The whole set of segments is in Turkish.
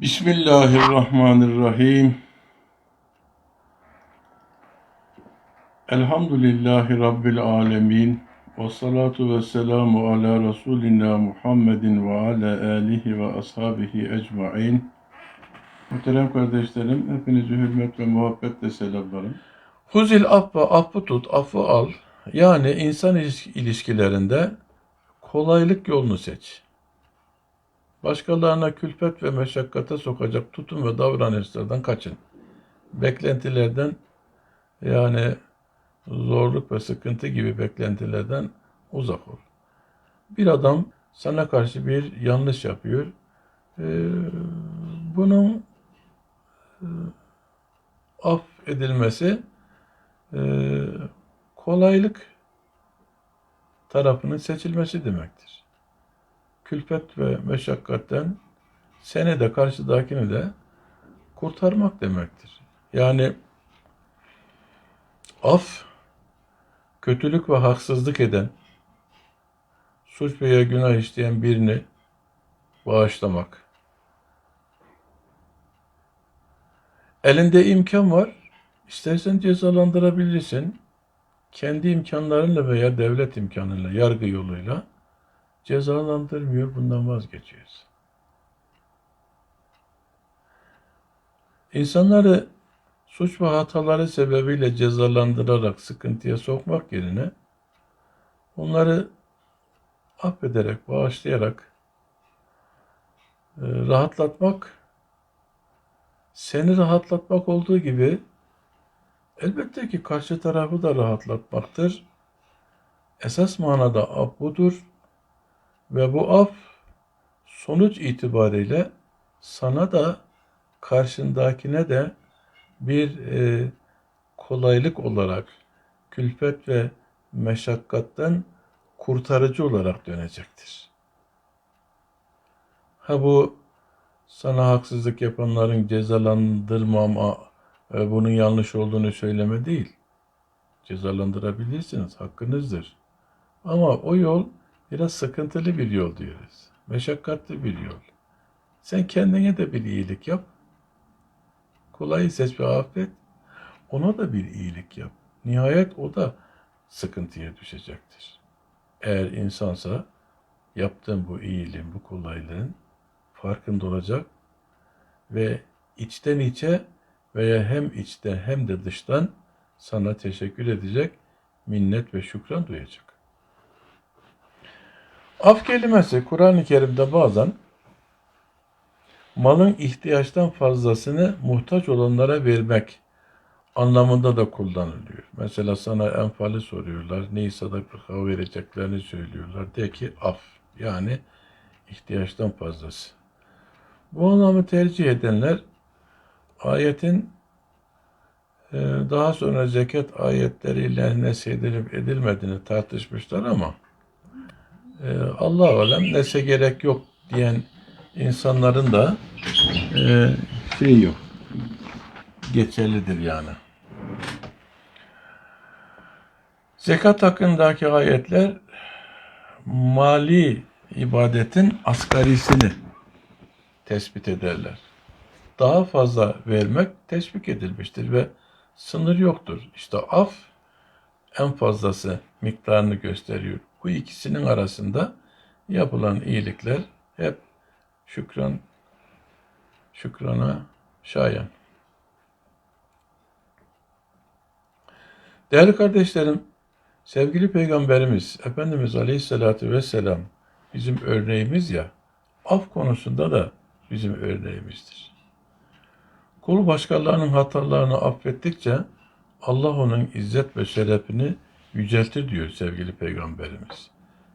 Bismillahirrahmanirrahim. Elhamdülillahi Rabbil alemin. Ve salatu ve selamu ala Resulina Muhammedin ve ala alihi ve ashabihi ecmain. Muhterem kardeşlerim, hepinizi hürmet ve muhabbetle selamlarım. Huzil affa, affı tut, affı al. Yani insan iliş- ilişkilerinde kolaylık yolunu seç. Başkalarına külfet ve meşakkate sokacak tutum ve davranışlardan kaçın. Beklentilerden yani zorluk ve sıkıntı gibi beklentilerden uzak ol. Bir adam sana karşı bir yanlış yapıyor. Ee, bunun e, af edilmesi e, kolaylık tarafının seçilmesi demektir. Külfet ve meşakkatten seni de karşıdakini de kurtarmak demektir. Yani af kötülük ve haksızlık eden, suç veya günah işleyen birini bağışlamak. Elinde imkan var, İstersen cezalandırabilirsin. Kendi imkanlarınla veya devlet imkanıyla, yargı yoluyla cezalandırmıyor, bundan vazgeçiyoruz. İnsanları suç ve hataları sebebiyle cezalandırarak sıkıntıya sokmak yerine onları affederek, bağışlayarak e, rahatlatmak, seni rahatlatmak olduğu gibi Elbette ki karşı tarafı da rahatlatmaktır. Esas manada af budur ve bu af sonuç itibariyle sana da karşındakine de bir e, kolaylık olarak külfet ve meşakkatten kurtarıcı olarak dönecektir. Ha bu sana haksızlık yapanların cezalandırmama e, bunun yanlış olduğunu söyleme değil. Cezalandırabilirsiniz, hakkınızdır. Ama o yol biraz sıkıntılı bir yol diyoruz. Meşakkatli bir yol. Sen kendine de bir iyilik yap. Kolayı seç ve affet. Ona da bir iyilik yap. Nihayet o da sıkıntıya düşecektir. Eğer insansa yaptığın bu iyiliğin, bu kolaylığın farkında olacak ve içten içe veya hem içten hem de dıştan sana teşekkür edecek, minnet ve şükran duyacak. Af kelimesi Kur'an-ı Kerim'de bazen malın ihtiyaçtan fazlasını muhtaç olanlara vermek anlamında da kullanılıyor. Mesela sana enfali soruyorlar, neyi sadaka vereceklerini söylüyorlar. De ki af, yani ihtiyaçtan fazlası. Bu anlamı tercih edenler ayetin e, daha sonra zekat ayetleriyle nesedilip edilmediğini tartışmışlar ama e, Allah alem nese gerek yok diyen insanların da e, şey yok. Geçerlidir yani. Zekat hakkındaki ayetler mali ibadetin asgarisini tespit ederler daha fazla vermek teşvik edilmiştir ve sınır yoktur. İşte af en fazlası miktarını gösteriyor. Bu ikisinin arasında yapılan iyilikler hep şükran şükrana şayan. Değerli kardeşlerim, sevgili Peygamberimiz Efendimiz Aleyhisselatü Vesselam bizim örneğimiz ya, af konusunda da bizim örneğimizdir. Kul başkalarının hatalarını affettikçe Allah onun izzet ve şerefini yüceltir diyor sevgili Peygamberimiz.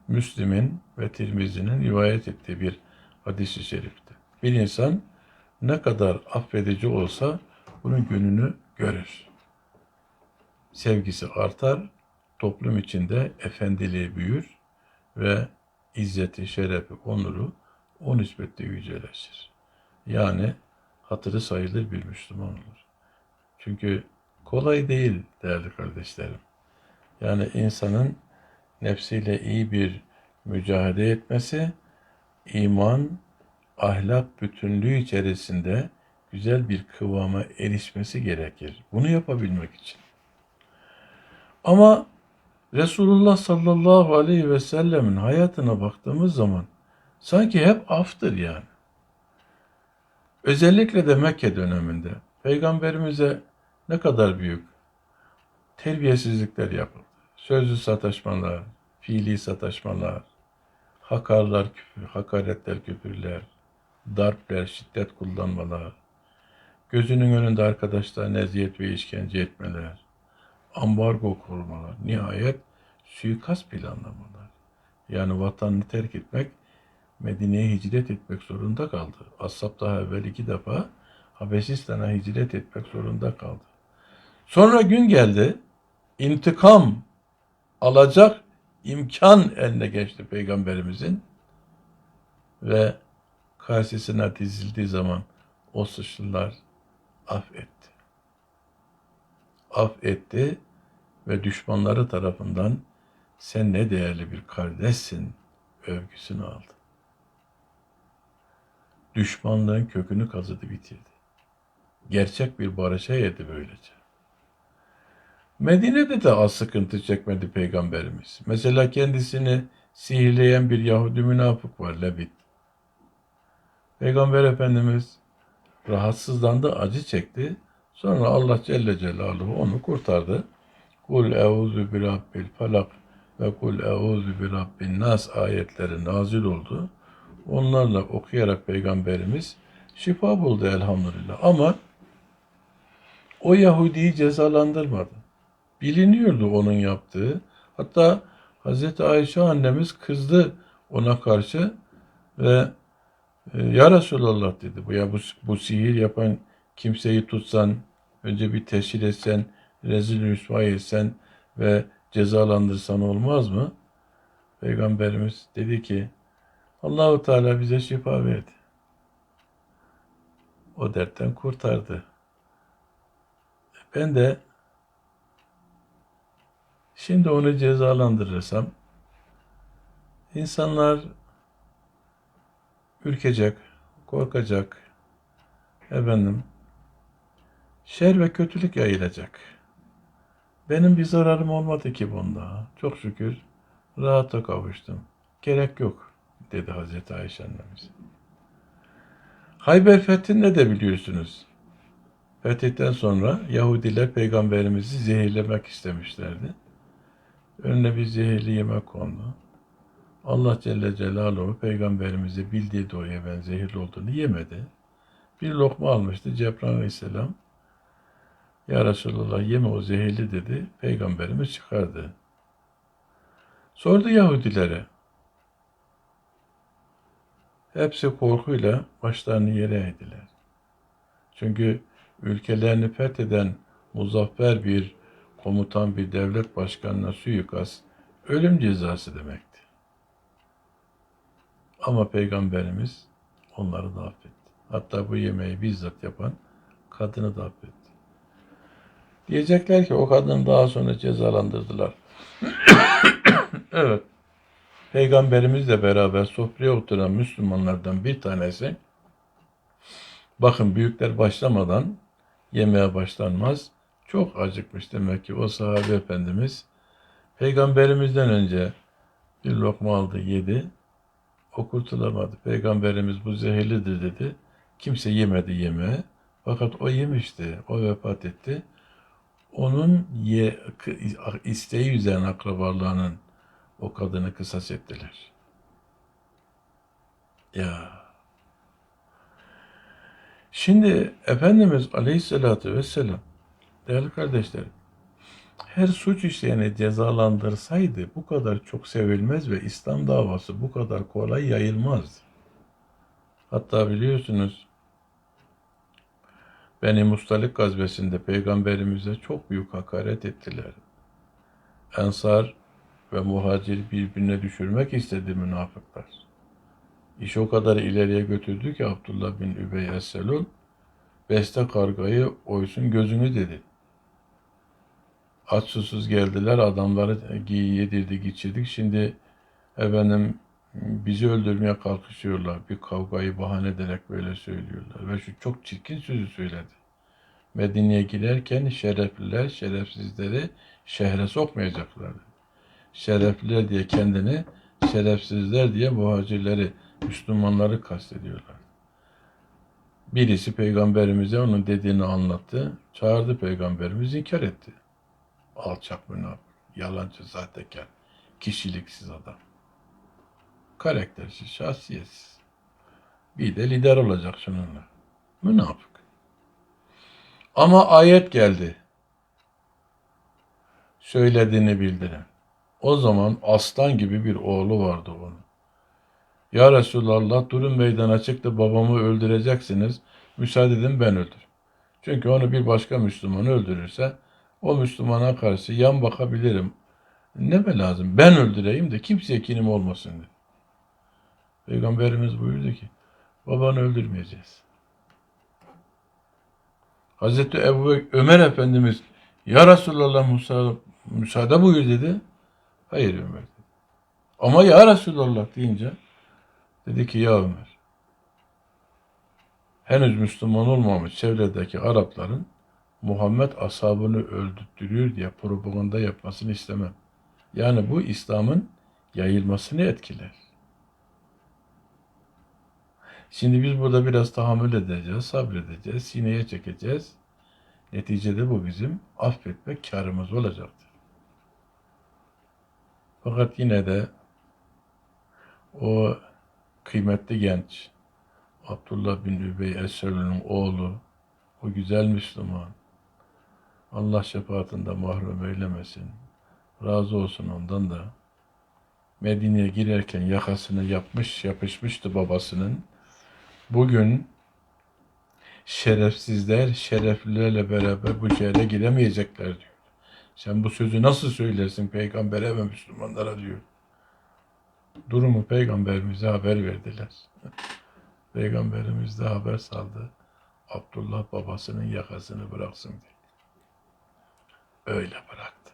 Müslim'in ve Tirmizi'nin rivayet ettiği bir hadisi şerifte. Bir insan ne kadar affedici olsa bunun gününü görür. Sevgisi artar, toplum içinde efendiliği büyür ve izzeti, şerefi, onuru o nispetle yüceleşir. Yani hatırı sayılır bir Müslüman olur. Çünkü kolay değil değerli kardeşlerim. Yani insanın nefsiyle iyi bir mücadele etmesi, iman, ahlak bütünlüğü içerisinde güzel bir kıvama erişmesi gerekir. Bunu yapabilmek için. Ama Resulullah sallallahu aleyhi ve sellemin hayatına baktığımız zaman sanki hep aftır yani. Özellikle de Mekke döneminde peygamberimize ne kadar büyük terbiyesizlikler yapıldı. Sözlü sataşmalar, fiili sataşmalar, hakarlar, küfür, hakaretler, küfürler, darpler, şiddet kullanmalar, gözünün önünde arkadaşlarına eziyet ve işkence etmeler, ambargo kurmalar, nihayet suikast planlamalar. Yani vatanını terk etmek, Medine'ye hicret etmek zorunda kaldı. Ashab daha evvel iki defa Habeşistan'a hicret etmek zorunda kaldı. Sonra gün geldi, intikam alacak imkan eline geçti Peygamberimizin ve karşısına dizildiği zaman o suçlular affetti. Affetti ve düşmanları tarafından sen ne değerli bir kardeşsin övgüsünü aldı. Düşmanlığın kökünü kazıdı bitirdi. Gerçek bir barışa yedi böylece. Medine'de de az sıkıntı çekmedi peygamberimiz. Mesela kendisini sihirleyen bir Yahudi münafık var Lebit. Peygamber Efendimiz rahatsızlandı, acı çekti. Sonra Allah Celle Celaluhu onu kurtardı. Kul euzu bi rabbil falak ve kul euzu bi rabbin nas ayetleri nazil oldu. Onlarla okuyarak Peygamberimiz şifa buldu elhamdülillah. Ama o Yahudi'yi cezalandırmadı. Biliniyordu onun yaptığı. Hatta Hazreti Ayşe annemiz kızdı ona karşı ve e, ya Resulallah dedi. Bu ya bu, bu sihir yapan kimseyi tutsan, önce bir teşhir etsen, rezil rüsva etsen ve cezalandırsan olmaz mı? Peygamberimiz dedi ki Allahu Teala bize şifa verdi. O dertten kurtardı. Ben de şimdi onu cezalandırırsam insanlar ürkecek, korkacak. Efendim, şer ve kötülük yayılacak. Benim bir zararım olmadı ki bunda. Çok şükür rahata kavuştum. Gerek yok dedi Hazreti Ayşe annemiz. Hayber Fethi'nde de biliyorsunuz. Fetihten sonra Yahudiler peygamberimizi zehirlemek istemişlerdi. Önüne bir zehirli yemek kondu. Allah Celle Celaluhu peygamberimize bildiği doğruya ben zehirli olduğunu yemedi. Bir lokma almıştı Cebrail Aleyhisselam. Ya Resulallah yeme o zehirli dedi. Peygamberimiz çıkardı. Sordu Yahudilere. Hepsi korkuyla başlarını yere eğdiler. Çünkü ülkelerini fetheden muzaffer bir komutan bir devlet başkanına suikast ölüm cezası demekti. Ama Peygamberimiz onları da affetti. Hatta bu yemeği bizzat yapan kadını da affetti. Diyecekler ki o kadını daha sonra cezalandırdılar. evet. Peygamberimizle beraber sofraya oturan Müslümanlardan bir tanesi bakın büyükler başlamadan yemeğe başlanmaz. Çok acıkmış demek ki o sahabe efendimiz peygamberimizden önce bir lokma aldı yedi. O kurtulamadı. Peygamberimiz bu zehirlidir dedi. Kimse yemedi yemeği. Fakat o yemişti. O vefat etti. Onun ye, isteği üzerine akrabalarının o kadını kısas ettiler. Ya. Şimdi Efendimiz Aleyhisselatü Vesselam değerli kardeşlerim her suç işleyeni cezalandırsaydı bu kadar çok sevilmez ve İslam davası bu kadar kolay yayılmazdı. Hatta biliyorsunuz Beni Mustalik gazvesinde peygamberimize çok büyük hakaret ettiler. Ensar ve muhacir birbirine düşürmek istedi münafıklar. İş o kadar ileriye götürdü ki Abdullah bin Übey Es-Selul beste kargayı oysun gözünü dedi. Aç susuz geldiler adamları yedirdik içirdik. Şimdi efendim bizi öldürmeye kalkışıyorlar. Bir kavgayı bahane ederek böyle söylüyorlar. Ve şu çok çirkin sözü söyledi. Medine'ye girerken şerefliler şerefsizleri şehre sokmayacaklardı. Şerefliler diye kendini, şerefsizler diye muhacirleri, Müslümanları kastediyorlar. Birisi peygamberimize onun dediğini anlattı. Çağırdı peygamberimiz inkar etti. Alçak münafık, yalancı, sahtekar, kişiliksiz adam. Karaktersiz, şahsiyetsiz. Bir de lider olacak şununla. Münafık. Ama ayet geldi. Söylediğini bildiren. O zaman aslan gibi bir oğlu vardı onun. Ya Resulallah durun meydana çıktı babamı öldüreceksiniz. Müsaade edin ben öldür. Çünkü onu bir başka Müslüman öldürürse o Müslümana karşı yan bakabilirim. Ne mi lazım? Ben öldüreyim de kimseye kinim olmasın dedi. Peygamberimiz buyurdu ki babanı öldürmeyeceğiz. Hazreti Ebu Ömer Efendimiz Ya Resulallah müsaade, müsaade buyur dedi. Hayır Ömer dedi. Ama Ya Resulallah deyince dedi ki ya Ömer henüz Müslüman olmamış çevredeki Arapların Muhammed ashabını öldürtürüyor diye propaganda yapmasını istemem. Yani bu İslam'ın yayılmasını etkiler. Şimdi biz burada biraz tahammül edeceğiz, sabredeceğiz, sineye çekeceğiz. Neticede bu bizim affetmek karımız olacaktır. Fakat yine de o kıymetli genç Abdullah bin Übey Esel'in oğlu, o güzel Müslüman, Allah şefaatinde mahrum eylemesin, razı olsun ondan da, Medine'ye girerken yakasını yapmış, yapışmıştı babasının. Bugün şerefsizler şereflilerle beraber bu şehre giremeyecekler diyor. Sen bu sözü nasıl söylersin peygambere ve Müslümanlara diyor. Durumu peygamberimize haber verdiler. Peygamberimiz de haber saldı. Abdullah babasının yakasını bıraksın diye. Öyle bıraktı.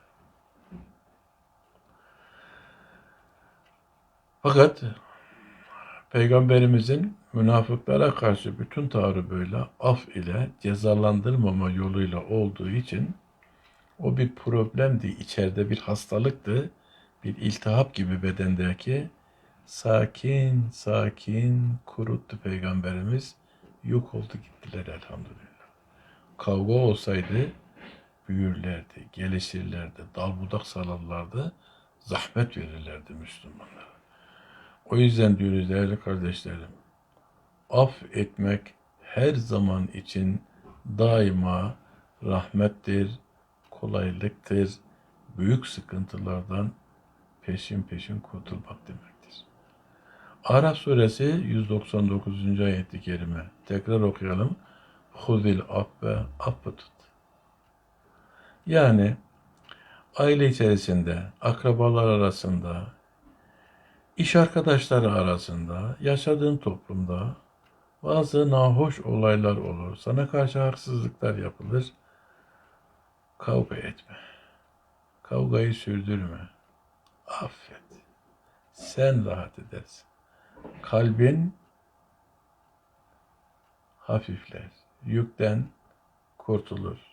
Fakat Peygamberimizin münafıklara karşı bütün tavrı böyle af ile cezalandırmama yoluyla olduğu için o bir problemdi, içeride bir hastalıktı, bir iltihap gibi bedendeki sakin sakin kuruttu Peygamberimiz. Yok oldu gittiler elhamdülillah. Kavga olsaydı büyürlerdi, gelişirlerdi, dal budak salarlardı, zahmet verirlerdi Müslümanlara. O yüzden diyoruz değerli kardeşlerim, af etmek her zaman için daima rahmettir, kolaylıktır, büyük sıkıntılardan peşin peşin kurtulmak demektir. Araf suresi 199. ayeti kerime. Tekrar okuyalım. Huzil affe affı tut. Yani aile içerisinde, akrabalar arasında, iş arkadaşları arasında, yaşadığın toplumda bazı nahoş olaylar olur. Sana karşı haksızlıklar yapılır. Kavga etme. Kavgayı sürdürme. Affet. Sen rahat edersin. Kalbin hafifler. Yükten kurtulur.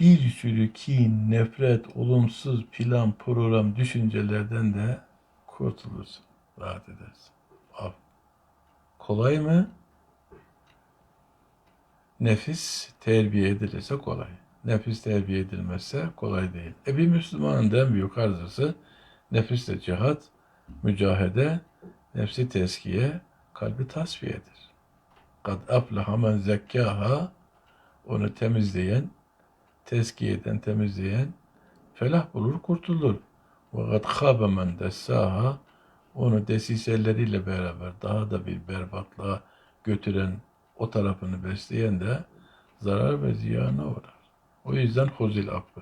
Bir sürü kin, nefret, olumsuz plan, program, düşüncelerden de kurtulursun. Rahat edersin. Af. Kolay mı? Nefis terbiye edilirse kolay. Nefis terbiye edilmezse kolay değil. E bir Müslümanın en büyük arzısı nefisle cihat, mücahede, nefsi teskiye, kalbi tasfiyedir. Kad aflaha men zekkaha onu temizleyen, tezkiyeden temizleyen felah bulur, kurtulur. Kad khâbe men dessâha onu desiseleriyle beraber daha da bir berbatlığa götüren o tarafını besleyen de zarar ve ziyana uğrar. O yüzden huzil affı.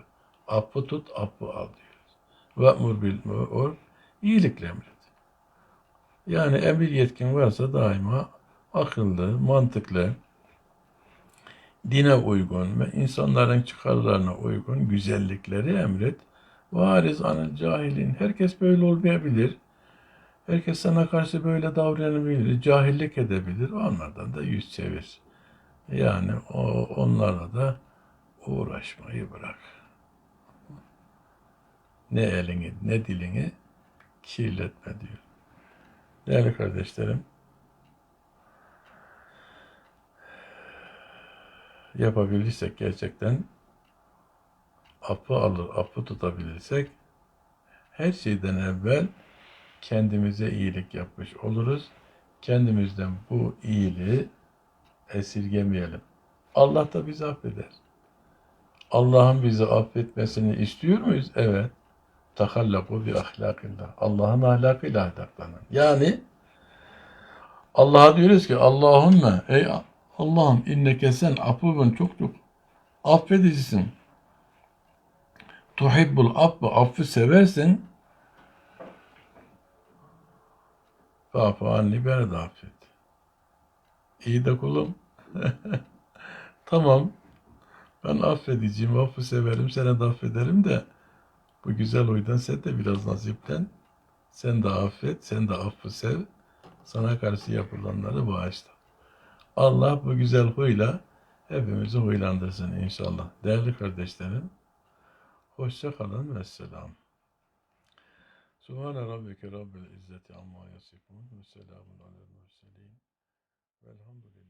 Affı tut, affı al diyoruz. Ve emur bil mu'ur. iyilikle emret. Yani emir yetkin varsa daima akıllı, mantıklı, dine uygun ve insanların çıkarlarına uygun güzellikleri emret. Variz anil cahilin. Herkes böyle olmayabilir. Herkes sana karşı böyle davranabilir, cahillik edebilir. Onlardan da yüz çevir. Yani o, onlarla da uğraşmayı bırak. Ne elini ne dilini kirletme diyor. Değerli kardeşlerim, yapabilirsek gerçekten affı alır, affı tutabilirsek her şeyden evvel kendimize iyilik yapmış oluruz. Kendimizden bu iyiliği esirgemeyelim. Allah da bizi affeder. Allah'ın bizi affetmesini istiyor muyuz? Evet. Takallaku bi ahlakillah. Allah'ın ahlakıyla ahlaklanın. Yani Allah'a diyoruz ki Allahümme ey Allah'ım inneke sen afuvun çok çok affedicisin. Tuhibbul affı affı seversin. Fa'fu anni beni de affet. İyi de kulum. tamam. Ben affediciyim, affı severim, seni de affederim de bu güzel huydan sen de biraz nazipten. Sen de affet, sen de affı sev. Sana karşı yapılanları bağışla. Allah bu güzel huyla hepimizi huylandırsın inşallah. Değerli kardeşlerim, hoşça kalın ve selam. Subhane Rabbike Rabbil İzzeti Amma Yasifun ve Selamun Alel Murselin Velhamdülillah.